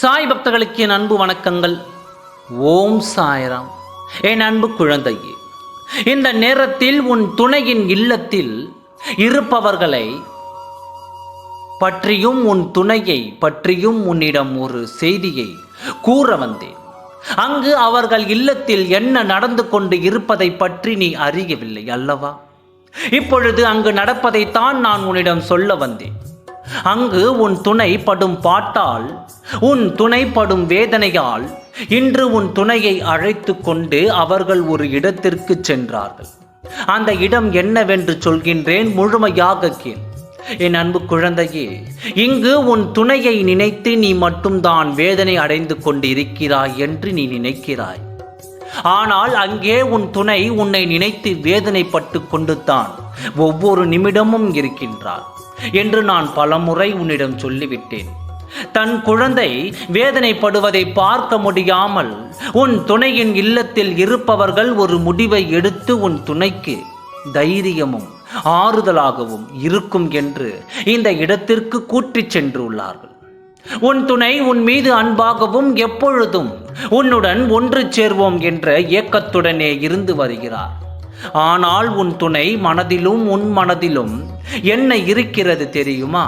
சாய் பக்தர்களுக்கு என் அன்பு வணக்கங்கள். ஓம் சாய்ராம். என் அன்பு குழந்தையே இந்த நேரத்தில் உன் துணையின் இல்லத்தில் இருப்பவர்களை பற்றியும் உன் துணையை பற்றியும் உன்னிடம் ஒரு செய்தியை கூற வந்தேன். அங்கு அவர்கள் இல்லத்தில் என்ன நடந்து கொண்டு இருப்பதை பற்றி நீ அறியவில்லை அல்லவா? இப்பொழுது அங்கு நடப்பதைத்தான் நான் உன்னிடம் சொல்ல வந்தேன். அங்கு உன் துணை படும் பாட்டால் உன் துணைப்படும் வேதனையால் இன்று உன் துணையை அழைத்து கொண்டு அவர்கள் ஒரு இடத்திற்கு சென்றார்கள். அந்த இடம் என்னவென்று சொல்கின்றேன் முழுமையாக கேள். என் அன்பு குழந்தையே இங்கு உன் துணையை நினைத்து நீ மட்டும்தான் வேதனை அடைந்து கொண்டு இருக்கிறாய் என்று நீ நினைக்கிறாய். ஆனால் அங்கே உன் துணை உன்னை நினைத்து வேதனைப்பட்டு கொண்டு தான் ஒவ்வொரு நிமிடமும் இருக்கின்றார் என்று நான் பலமுறை உன்னிடம் சொல்லிவிட்டேன். தன் குழந்தை வேதனைப்படுவதை பார்க்க முடியாமல் உன் துணையின் இல்லத்தில் இருப்பவர்கள் ஒரு முடிவை எடுத்து உன் துணைக்கு தைரியமும் ஆறுதலாகவும் இருக்கும் என்று இந்த இடத்திற்கு கூட்டிச் சென்றுள்ளார்கள். உன் துணை உன் மீது அன்பாகவும் எப்பொழுதும் உன்னுடன் ஒன்று சேர்வோம் என்ற ஏக்கத்துடனே இருந்து வருகிறார். ஆனால் உன் துணை மனதிலும் உன் மனதிலும் என்ன இருக்கிறது தெரியுமா?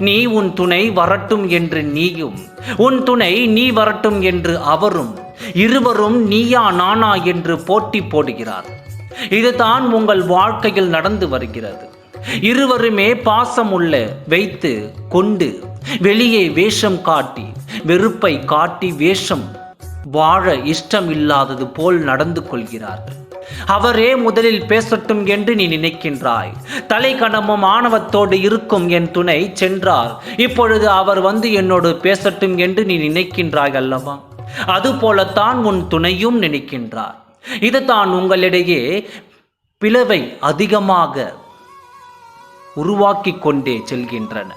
நீ உன் துணை வரட்டும் என்று நீயும். உன் துணை நீ வரட்டும் என்று அவரும். இருவரும் நீயா நானா என்று போட்டி போடுகிறார். இதுதான் உங்கள் வாழ்க்கையில் நடந்து வருகிறது. இருவருமே பாசம் உள்ள வைத்து கொண்டு வெளியே வேஷம் காட்டி வெறுப்பை காட்டி வேஷம் வாழ இஷ்டம் இல்லாதது போல் நடந்து கொள்கிறார்கள். அவரே முதலில் பேசட்டும் என்று நீ நினைக்கின்றாய். தலை கணமும் ஆணவத்தோடு இருக்கும் என் துணை சென்றார். இப்பொழுது அவர் வந்து என்னோடு பேசட்டும் என்று நீ நினைக்கின்றாய் அல்லவா? அதுபோலத்தான் உன் துணையும் நினைக்கின்றார். இதுதான் உங்களிடையே பிளவை அதிகமாக உருவாக்கி கொண்டே செல்கின்றன.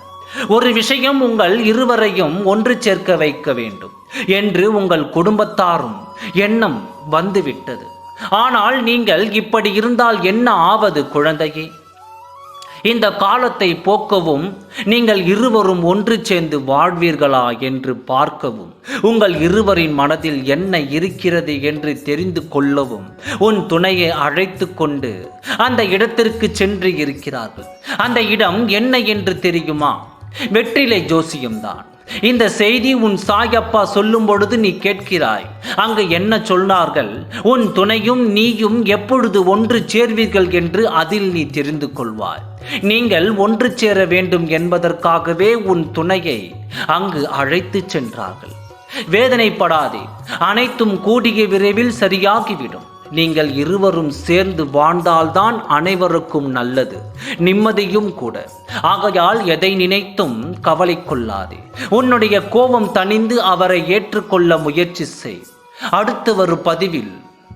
ஒரு விஷயம் உங்கள் இருவரையும் ஒன்று சேர்க்க வைக்க வேண்டும். என்று உங்கள் குடும்பத்தாரும் எண்ணம் வந்துவிட்டது. ஆனால் நீங்கள் இப்படி இருந்தால் என்ன ஆவது குழந்தையே? இந்த காலத்தை போக்கவும் நீங்கள் இருவரும் ஒன்று சேர்ந்து வாழ்வீர்களா என்று பார்க்கவும் உங்கள் இருவரின் மனதில் என்ன இருக்கிறது என்று தெரிந்து கொள்ளவும் உன் துணையை அழைத்து கொண்டு அந்த இடத்திற்கு சென்று இருக்கிறார்கள். அந்த இடம் என்ன என்று தெரியுமா? வெற்றிலை ஜோசியம்தான். இந்த செய்தி உன் சாயப்பா சொல்லும் பொழுது நீ கேட்கிறாய். அங்கு என்ன சொன்னார்கள்? உன் துணையும் நீயும் எப்பொழுது ஒன்று சேர்வீர்கள் என்று அதில் நீ தெரிந்து கொள்வாய். நீங்கள் ஒன்று சேர வேண்டும் என்பதற்காகவே உன் துணையை அங்கு அழைத்து சென்றார்கள். வேதனைப்படாதே அனைத்தும் கூடிய விரைவில் சரியாகிவிடும். நீங்கள் இருவரும் சேர்ந்து வாழ்ந்தால்தான் அனைவருக்கும் நல்லது நிம்மதியும் கூட. ஆகையால் எதை நினைத்தும் கவலை கொள்ளாதே உன்னுடைய கோபம் தணிந்து அவரை ஏற்றுக்கொள்ள முயற்சி செய். அடுத்து வரும் பதிவில்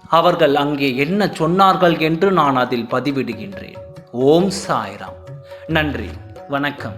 அவர்கள் அங்கே என்ன சொன்னார்கள் என்று நான் அதில் பதிவிடுகின்றேன். ஓம் சாய்ராம். நன்றி. வணக்கம்.